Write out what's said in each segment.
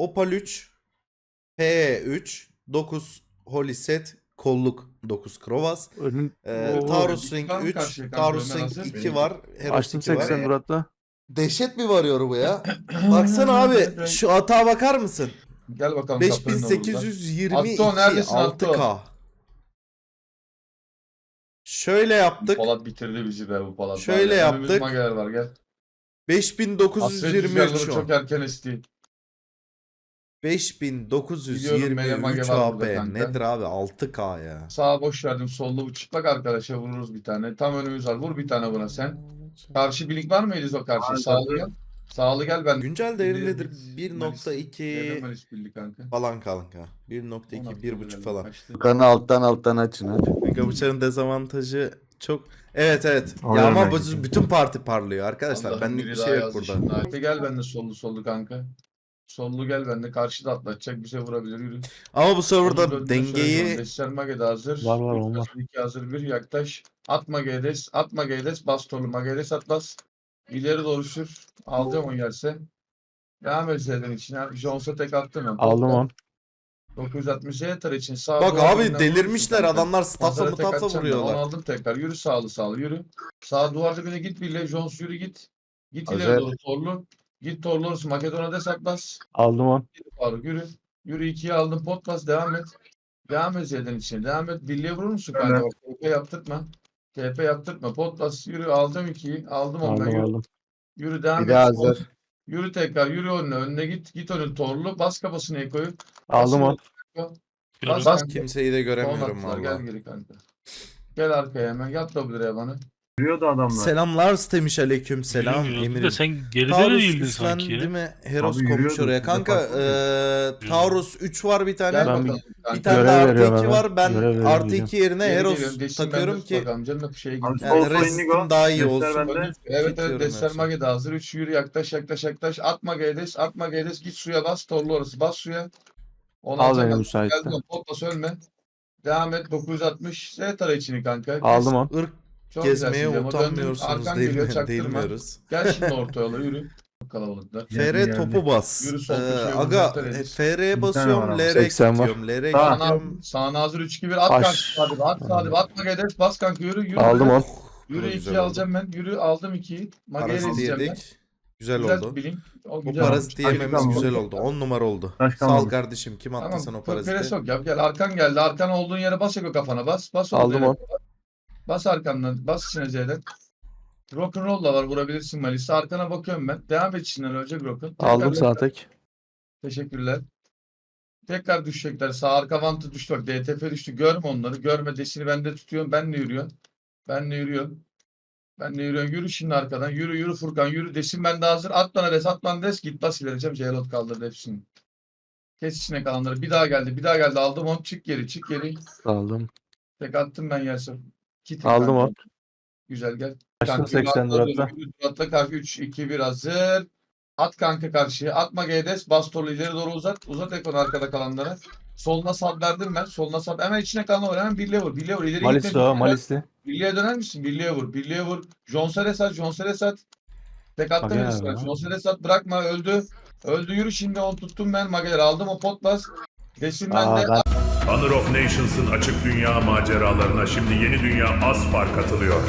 Opal 3, PE3, 9 Holy Set, kolluk 9 Krovas. Önün Ee, Taurus Ring var mı 3, karşıya kanka? Taurus Ring hazır. 2 Benim- var. Heros açtım 2 var. 80 Murat'la. Dehşet bir varıyor bu ya. Baksana abi şu atağa bakar mısın? Gel bakalım. kaptanın oğlu lan. 5822 Atto, neredesin Atto? 6K. Şöyle yaptık. Polat bitirdi bizi be bu Polat. Şöyle yaptık. var gel. Hasret 5923 rüzgarları şu çok erken esti. 5923 Biliyorum, mele mage var AP. burada kanka. Nedir abi? 6K ya. Sağa boş verdim. Sollu bu çıplak arkadaşa vururuz bir tane. Tam önümüz var. Vur bir tane buna sen. Karşı blink var mı Elizo karşı? Var, Sağlı gel. Sağlı gel ben. Güncel değerindedir Malis- Malis 1.2 Malis birlik kanka. falan kanka. 1.2 16 1.5 level falan. kaçtı. Kanı alttan alttan açın hadi. Kanka bıçağın dezavantajı çok Evet evet. Ya ama bu bütün parti parlıyor arkadaşlar. Allah'ım Benlik biri bir daha şey yok yazdı burada. şimdi. Hadi gel ben de sollu sollu kanka. Sollu gel ben de karşıda atlatacak bize vurabilir yürü. Ama bu serverda dengeyi Desler Mage de hazır. Var, var, Üç onlar. hazır, iki hazır bir yaklaş. Atma Gedes. Atma Gedes. Bas torlu Magedes atlas. İleri doğru sür. Alacağım o gelse. Devam et Z'den içine. Jones'a tek attım ben. Aldım on. 960 yeter için. Sağ Bak duvar abi delirmişler vurursun adamlar stafla Pazara tek mutafla atacağım ben. Onu vuruyorlar. aldım tekrar. Yürü sağlı sağlı yürü. Sağ duvar dibine git bile. Jones yürü git. Git ileri Hazır. doğru torlu. Git torlu olursun. Makedona'da saklas. Aldım on. Faruk yürü. Yürü ikiye aldım. Pot bas devam et. Devam et Z'den için. Devam et. Birliğe vurur musun kanka? Evet. Bak, TP yaptırtma. TP yaptırtma. Pot bas. Yürü aldım ikiyi. Aldım onu. Aldım Yürü. aldım. Yürü devam Bir et. hazır. Yürü tekrar. Yürü önüne. Önüne git. Git önün torlu. Bas kafasını Eko'yu. Aldım on. Bas, Bas kanka. kimseyi de göremiyorum. Gel geri kanka. Gel arkaya hemen. Yat W'ye bana. Yürüyordu adamlar. Selamlar demiş aleyküm selam Yürü, yürü. Emir'im. Sen geride de Taurus değildin güçlendi sanki ya. mi? Heros Abi koymuş oraya. Kanka fark eee Taurus 3 var bir tane. Ben. Bir kanka. tane de Görev artı veriyorum 2 hemen. var. Ben Görev veriyorum artı diyeceğim. 2 yerine Geri Heros takıyorum ki bakalım. Canım şeye Abi gidiyor. sol yani sol restim daha iyi Göster olsun. bende. Evet evet Çekiyorum Desler Hers'e. Mage de hazır. 3 yürü yaklaş yaklaş yaklaş. Atma G'des. Atma G'des. Git suya bas. Torlu orası. Bas suya. Onu Al alacağım beni ben. müsaitte. Ölme. Devam et. 960. Z tara içini kanka. Aldım on. ırk Çok gezmeye güzelsin utanmıyorsunuz Arkan değil geliyor. mi? Çaktırma. Değilmiyoruz. Gel şimdi orta yola yürü. Kalabalıkta. FR Geldi, topu geldi. bas. Yürü sol Ee, köşeye aga e, Enis. FR'ye basıyorum. ama. LR 80 var. gidiyorum. LR Sağ. gidiyorum. Sağına hazır 3 2 1 at Aş. kanka. Hadi at hadi atma G'des. Bas kanka yürü yürü. Aldım on. Yürü Güzel 2 oldu. alacağım ben. Yürü aldım 2'yi. Mage'ye Parazit ben. yedik. Güzel Güzel oldu. bilin. O Bu güzel. paraziti Hadi yememiz tamam. güzel oldu. 10 numara oldu. Taş Sağ ol kalmadı. kardeşim. Kim attı Tamam. o Çok paraziti? yok yap. Gel arkan geldi. Arkan olduğun yere bas Eko kafana bas. Bas Aldım yere. on. Bas arkandan. Bas içine Z'den. Rock'n'roll da var. Vurabilirsin Malis'e. Arkana bakıyorum ben. Devam et içinden önce Rock'ın. Aldım sağ tek. Teşekkürler. Tekrar düşecekler. Sağ arka vantı düştü. Bak DTF düştü. Görme onları. Görme. Desini ben de tutuyorum. Ben de yürüyorum. Ben de yürüyorum. Ben de yürüyorum. Yürü şimdi arkadan. Yürü yürü Furkan. Yürü. Desin ben de hazır. At bana des. At bana des. Git bas ilericem. Ceylot kaldırdı hepsini. Kes içine kalanları. Bir daha geldi. Bir daha geldi. Aldım onu. Çık geri. Çık geri. Aldım. Tek attım ben yerse. Kitim Aldım on. Güzel gel. Açtım Kanka, 80 atla, Murat'la. yürü, Murat'la karşı 3, 2, 1 hazır. At kanka karşıya. Atma G'des. Bastolu ileri doğru uzat. Uzat ekranı arkada kalanlara. Soluna sal verdim ben. Soluna sal. Hemen içine kalan var. Hemen birliğe vur. Birliğe vur. İleri Malisli o. Malisli. Birliğe döner misin? Birliğe vur. Birliğe vur. Jonseres at. Jonseres at. Tek attım Mage Enes nerede var. lan? Jonseres at. Bırakma. Öldü. Öldü yürü şimdi. Onu tuttum ben. Mageler aldım. O pot bas. Desin ben Aa de. ben Honor of Nations'ın açık dünya maceralarına şimdi yeni dünya Aspar katılıyor.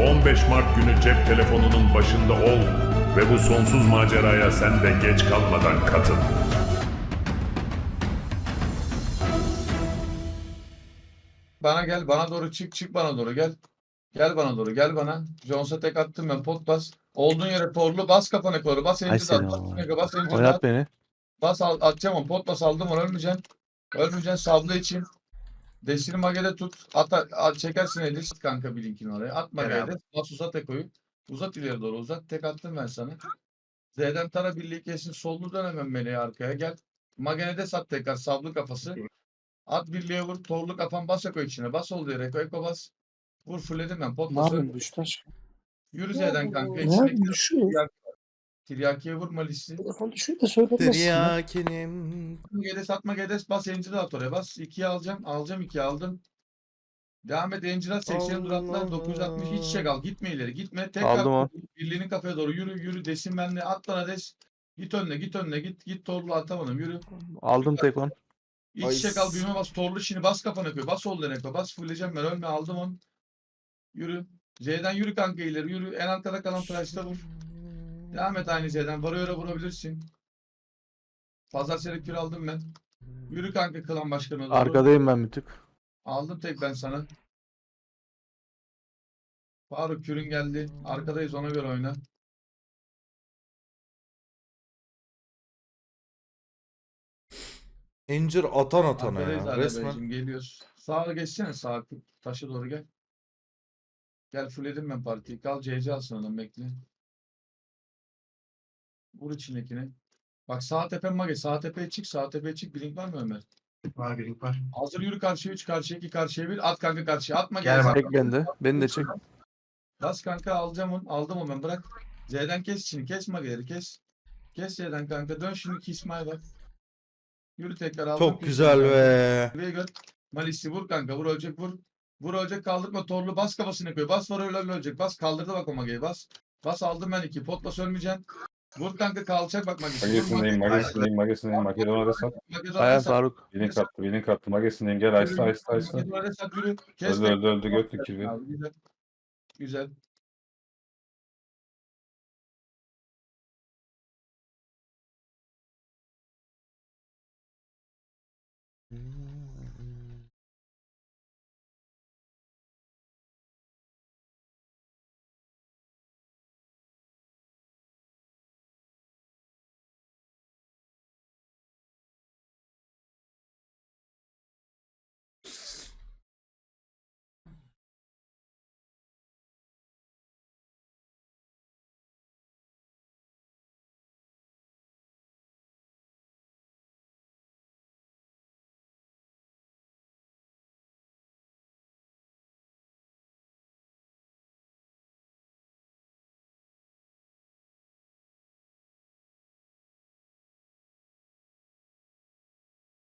15 Mart günü cep telefonunun başında ol ve bu sonsuz maceraya sen de geç kalmadan katıl. Bana gel, bana doğru çık, çık bana doğru gel. Gel bana doğru, gel bana. Jones'a tek attım ben, pot bas. Olduğun yere torlu, bas kafana doğru, bas seni at, bas mega, bas enci oynat at, beni. Bas al, atacağım onu, pot bas aldım onu, ölmeyeceksin. Ölmeyeceksin, sablı için. Desini magede tut, at, at çekersin Edis kanka bir linkini oraya. At magede, bas uzat ekoyu. Uzat ileri doğru, uzat. Tek attım ben sana. Z'den tara birliği kesin, sollu dönemem meleği arkaya, gel. Magenede sat tekrar, sablı kafası. At birliğe vur. Torlu kafan bas Eko içine. Bas ol diye Eko Eko bas. Vur fulledim ben. Pot Ne bas. yapayım düştü aşkım? Yürü Z'den kanka. Ne İçine yapayım düşüyor? Tiryakiye vurma listi. Düşüyor da söylemezsin. ya. Tiryakinim. Gedes atma Gedes bas Encil'i at oraya bas. 2'yi alacağım. Alacağım 2'yi aldım. Devam et Encil at 80 dur atla. Allah. 960 iç içe kal. Gitme ileri. Gitme. Tekrar Aldım o. birliğinin kafaya doğru yürü. Yürü desin benle. At bana des. Git önüne git önüne git. Git torlu atamadım yürü. Aldım tek on. İç Ay. çek al büyüme bas. Torlu şimdi bas kafana koy. Bas sol dene koy. Bas fulleyeceğim ben ölme aldım onu. Yürü. Z'den yürü kanka ileri yürü. En arkada kalan flash'ta vur. Devam et aynı Z'den. Varıyor'a vurabilirsin. Pazar seri kür aldım ben. Yürü kanka klan başkanı. doğru. Arkadayım ben bir tık. Aldım tek ben sana. Faruk kürün geldi. Arkadayız ona göre oyna. Incir atan atana Arkadayız ya. Resmen. Beyciğim, geliyoruz. Sağa geçsene sağa. Taşa doğru gel. Gel fullledim ben partiyi. Kal CC alsın adam bekle. Vur içindekini. Bak sağ tepe mage. Sağ tepeye çık. Sağ tepeye çık. Blink var mı Ömer? Var bir link var. Hazır yürü karşıya 3 karşıya 2 karşıya 1. At kanka karşıya. Atma Gel gel. bak. Bende. Beni de çek. Bas kanka alacağım onu. Aldım onu ben bırak. Z'den kes şimdi. Kes mageleri kes. Kes Z'den kanka. Dön şimdi ki İsmail bak. Yürü tekrar aldım. Çok güzel be. Buraya gör. Malisi vur kanka. Vur ölecek vur. Vur ölecek kaldırma. Torlu bas kafasına koy. Bas var öyle ölecek. Bas kaldırdı bak o mageyi bas. Bas aldım ben iki. Potla sönmeyeceksin. Vur kanka kalacak bak magesi. Vur Magesindeyim, mage- magesindeyim, magesindeyim. Makedon'a sat. Sat. Faruk. Bilink attı, bilink attı. Magesindeyim. Gel Aysa, Aysa, Aysa. Magesi oraya sat, yürü. Kes Öldü, tek- öldü, öldü. Götlü kirli. Abi, Güzel. Güzel.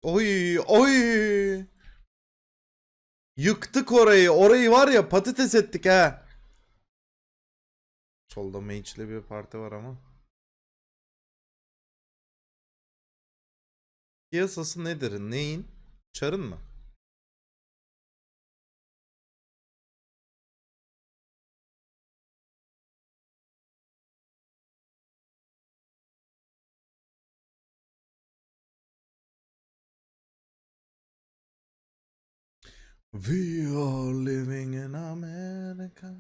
Oy oy. Yıktık orayı. Orayı var ya patates ettik ha. Solda mage'li bir parti var ama. Piyasası nedir? Neyin? Çarın mı? We are living in America.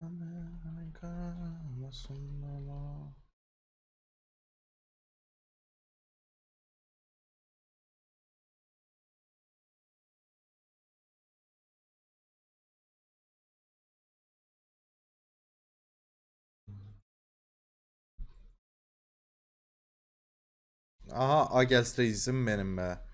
America. Masumama. Aha Agels reisim benim be.